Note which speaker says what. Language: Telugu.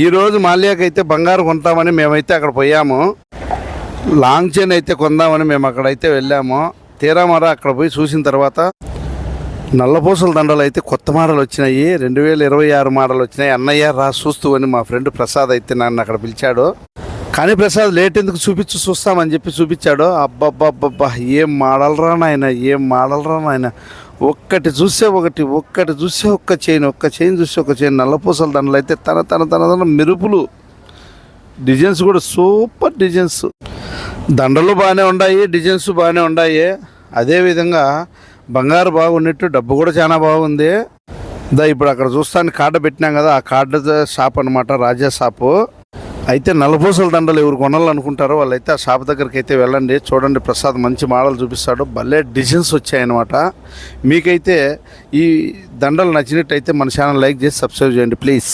Speaker 1: ఈరోజు మాల్యాకైతే బంగారు కొంటామని మేమైతే అక్కడ పోయాము. లాంగ్ చైన్ అయితే కొందామని మేము అక్కడైతే వెళ్ళాము. తీరామర అక్కడ పోయి చూసిన తర్వాత నల్లపూసల దండలు అయితే కొత్త మాటలు వచ్చినాయి. రెండు వేల ఇరవై ఆరు మాటలు వచ్చినాయి. అన్నయ్య రా చూస్తూ అని మా ఫ్రెండ్ ప్రసాద్ అయితే నన్ను అక్కడ పిలిచాడు. కానీ ప్రసాద్ లేట్ ఎందుకు చూపించు చూస్తామని చెప్పి చూపించాడు? అబ్బబ్బబ్బబ్బా ఏం మాడలరా నాయన ఏం మాడలరా నాయన? ఒక్కటి చూస్తే ఒకటి ఒక్కటి చూస్తే ఒక్క చైన్ ఒక్క చైన్ చూస్తే ఒక చైన్ నల్లపూసలు దండలు అయితే తన తన తన తన మెరుపులు. డిజైన్స్ కూడా సూపర్ డిజైన్స్. దండలు బాగానే ఉన్నాయి డిజైన్స్ బాగానే ఉన్నాయి. అదేవిధంగా బంగారు బాగున్నట్టు డబ్బు కూడా చాలా బాగుంది. దా ఇప్పుడు అక్కడ చూస్తాను కార్డు పెట్టినాం కదా ఆ కార్డు షాప్ అనమాట రాజా షాపు. అయితే నలభూసల దండలు ఎవరు కొనాలనుకుంటారో వాళ్ళైతే ఆ షాప్ దగ్గరికి అయితే వెళ్ళండి. చూడండి ప్రసాద్ మంచి మోడల్ చూపిస్తాడు. భలే డిజైన్స్ వచ్చాయన్నమాట. మీకైతే ఈ దండలు నచ్చినట్టయితే మన ఛానల్ లైక్ చేసి సబ్స్క్రైబ్ చేయండి ప్లీజ్.